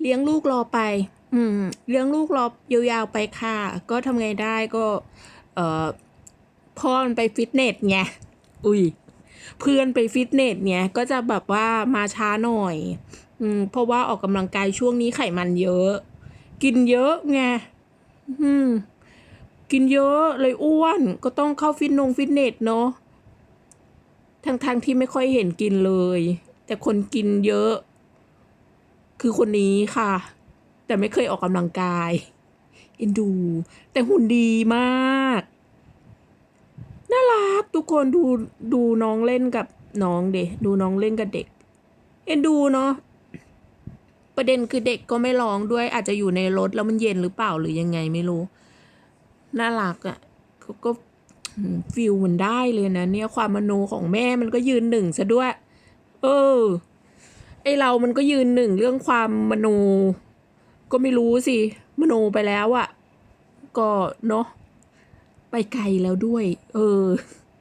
เลี้ยงลูกรอไป อืม เลี้ยงลูกรอยาวๆไปค่ะ ก็ทำไงได้ก็ เอ่อพ่อมันไปฟิตเนสไง อุ้ย เพื่อนไปฟิตเนสเนี่ยก็จะแบบว่ามาช้าหน่อย อืม เพราะว่าออกกำลังกายช่วงนี้ไขมันเยอะ กินเยอะไง อืม กินเยอะเลยอ้วน ก็ต้องเข้าฟิตนงฟิตเนสเนาะทั้งๆทที่ไม่ค่อยเห็นกินเลย แต่คนกินเยอะ คือคนนี้ค่ะ แต่ไม่เคยออกกำลังกายเอ็นดู แต่หุ่นดีมาก น่ารักทุกคนดูดูน้องเล่นกับน้องเด็ดูน้องเล่นกับเด็ก เอ็นดูเนาะประเด็นคือเด็กก็ไม่ร้องด้วย อาจจะอยู่ในรถแล้วมันเย็นหรือเปล่าหรือยังไงไม่รู้ น่ารักอะ่ะเขาก็ฟิลมันได้เลยนะ เนี่ยความมโนของแม่มันก็ยืนหนึ่งซะด้วย เออ ไอเรามันก็ยืนหนึ่งเรื่องความมโน ก็ไม่รู้สิ มโนไปแล้วอะ่ะ ก็เนาะไปไกลแล้วด้วย เออ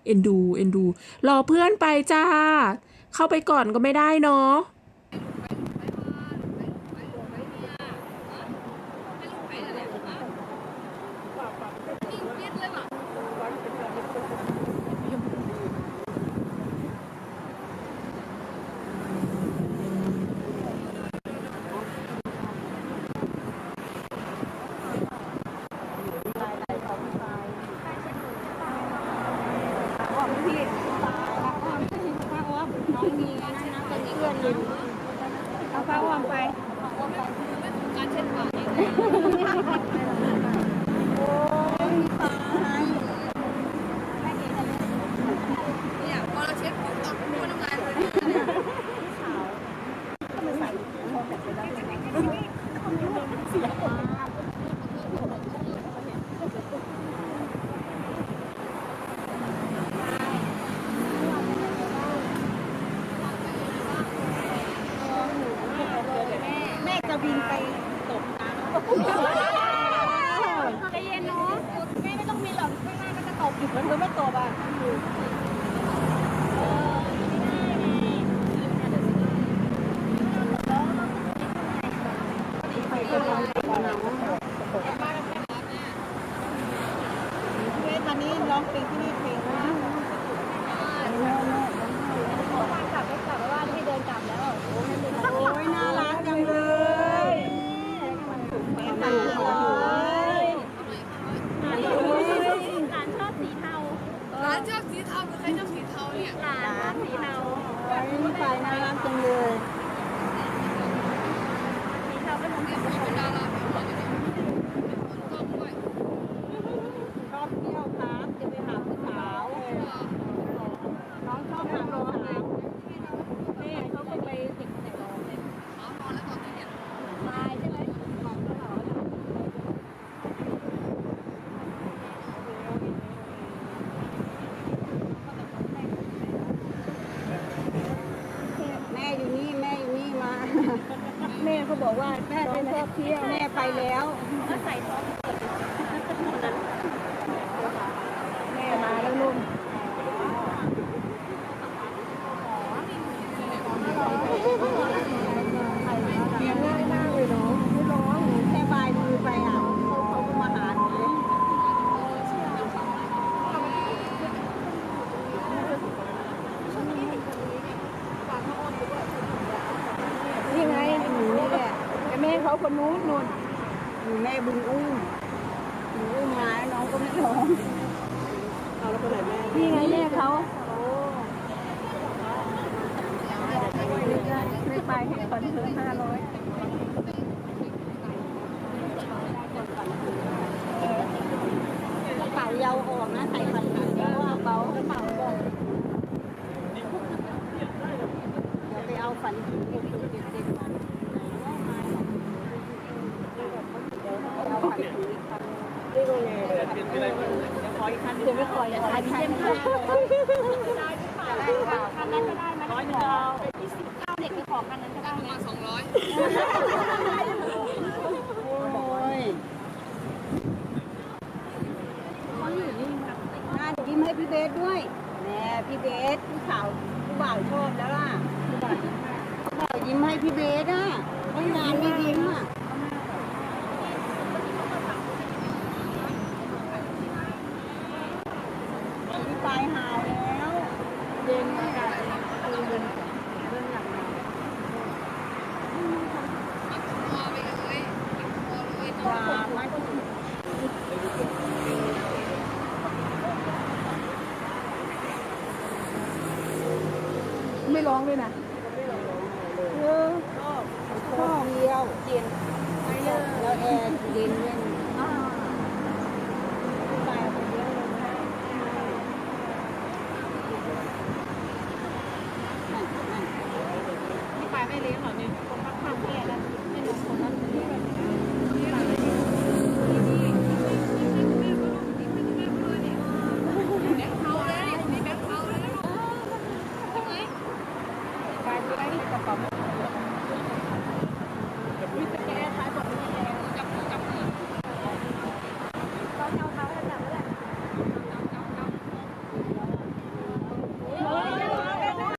เอ็นดู เอ็นดู รอเพื่อนไปจ้า เข้าไปก่อนก็ไม่ได้เนาะ อ้อมพี่อ้อมพี่ป้าอ้อมน้องมีนะนะเป็นเพื่อนอยู่เอาป้าอ้อม ไป การเช็ดปากเองโอ้ยตาย เนี่ยพอเราเช็ดปุ๊บต้องพูดน้ำลายเลย แม่จะบินไปตกน้ำใจเย็นเนาะแม่ไม่ต้องมีหรอกข้างหน้าก็จะตกอีกมันก็ไม่ตกอะเฮ้ยตอนนี้ร้องเพลงที่นี่เพลงนะกลับไปกลับว่าที่เดินกลับแล้ว โอ้ยน่ารักจังเลยแม่ตาเลยหลานชอบสีเทา ร้านเชือกสีเทาคือใครเชือกสีเทาเนี่ย หลานสีเทา นี่ไปน่ารักจังเลยสีเทาเป็นของ เนี่ยเป็นดาราผิวหล่ออยู่เนี่ยกล้องด้วย ชอบเที่ยวครับจะไปหาผู้สาว น้องชอบหาผู้สาวแม่เขาก็ไปติดแต่ร้องเลย อ๋อนอนแล้วตอนนี้เนี่ย ตายใช่ไหมของเขา แม่อยู่นี่แม่อยู่นี่มา แม่เขาบอกว่าแม่ไปชอบเที่ยวแม่ไปแล้วใส่ซอสแม่มาแล้วลุงเลี้ยงง่ายมากเลยเนาะไม่ร้องแค่บายมือไปอะเขาเขาก็มาหาหนูเลยนี่ไงหนูนี่แหละแต่แม่ เขาคนนู้นนู่นหนูแม่บุญอุ้มหนูอุ้มมาแล้วน้องก็ไม่ร้องเอาแล้วคนไหนแม่นี่ไงแม่เขาไม่ไปให้ขอนถึงห้าร้อยกระเป๋ายาวออกนะใส่พันธุ์เพราะว่าเบากระเป๋าบอกเดี๋ยวไปเอาฝันถึงเด็กๆเด็กๆมาเอาฝันถึงอีกคัน เรียกว่าไงขออีกคันเดี๋ยวไม่ขออย่าคันเช่นกันคันนั้นก็ได้ไหมร้อยหนึ่งเอาไปยี่สิบเก้าเด็กไปขอคันนั้นก็ได้ประมาณสองร้อยโอ้ยน่ายิ้มให้พี่เบสด้วยแหมพี่เบสผู้สาวผู้บ่าวชอบแล้วล่ะผู้บ่าวยิ้มให้พี่เบสอะตั้งนานไม่ยิ้มอะ ร้องด้วยนะเออชอบเที่ยวเย็นแล้วแอร์เย็นเย็น